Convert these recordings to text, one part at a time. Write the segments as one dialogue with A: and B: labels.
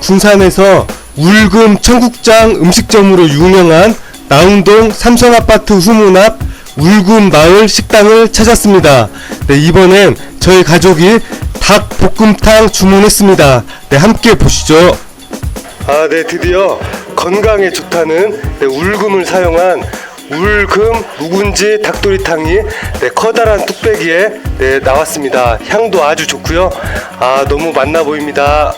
A: 군산에서 울금 청국장 음식점으로 유명한 나운동 삼성아파트 후문 앞 울금 마을 식당을 찾았습니다. 네, 이번엔 저희 가족이 닭 볶음탕 주문했습니다. 네, 함께 보시죠. 아, 네, 드디어 건강에 좋다는 네, 울금을 사용한 울금 묵은지 닭도리탕이 네, 커다란 뚝배기에 네, 나왔습니다. 향도 아주 좋고요. 아, 너무 맛나 보입니다.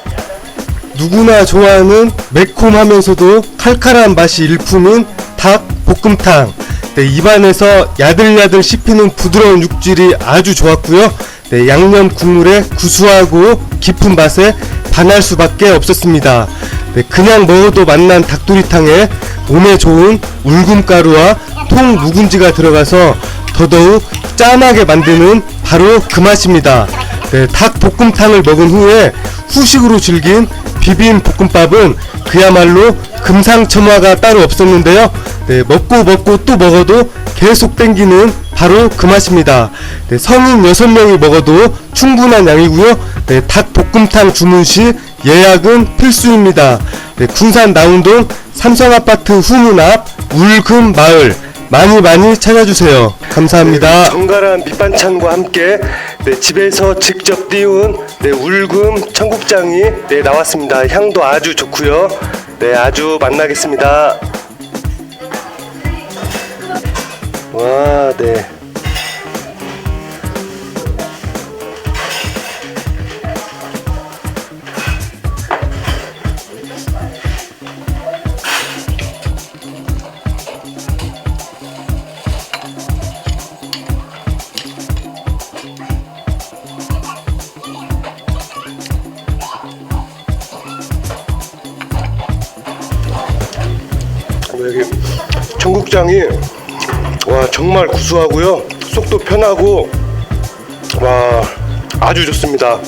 A: 누구나 좋아하는 매콤하면서도 칼칼한 맛이 일품인 닭 볶음탕. 네, 입안에서 야들야들 씹히는 부드러운 육질이 아주 좋았고요. 네, 양념 국물의 구수하고 깊은 맛에 반할 수밖에 없었습니다. 네, 그냥 먹어도 맛난 닭도리탕에 몸에 좋은 울금가루와 통 묵은지가 들어가서 더더욱 짠하게 만드는 바로 그 맛입니다. 네, 닭 볶음탕을 먹은 후에 후식으로 즐긴 비빔 볶음밥은 그야말로 금상첨화가 따로 없었는데요. 네, 먹고 먹고 또 먹어도 계속 땡기는 바로 그 맛입니다. 네, 성인 6명이 먹어도 충분한 양이고요. 네, 닭 볶음탕 주문 시 예약은 필수입니다. 네, 군산 나운동 삼성아파트 후문 앞 울금 마을 많이 많이 찾아주세요. 감사합니다. 정갈한 밑반찬과 함께 네, 집에서 직접 띄운 네, 울금 청국장이 네, 나왔습니다. 향도 아주 좋고요. 네, 아주 맛나겠습니다. 와, 네. 여기 청국장이 와 정말 구수하고요. 속도 편하고 와 아주 좋습니다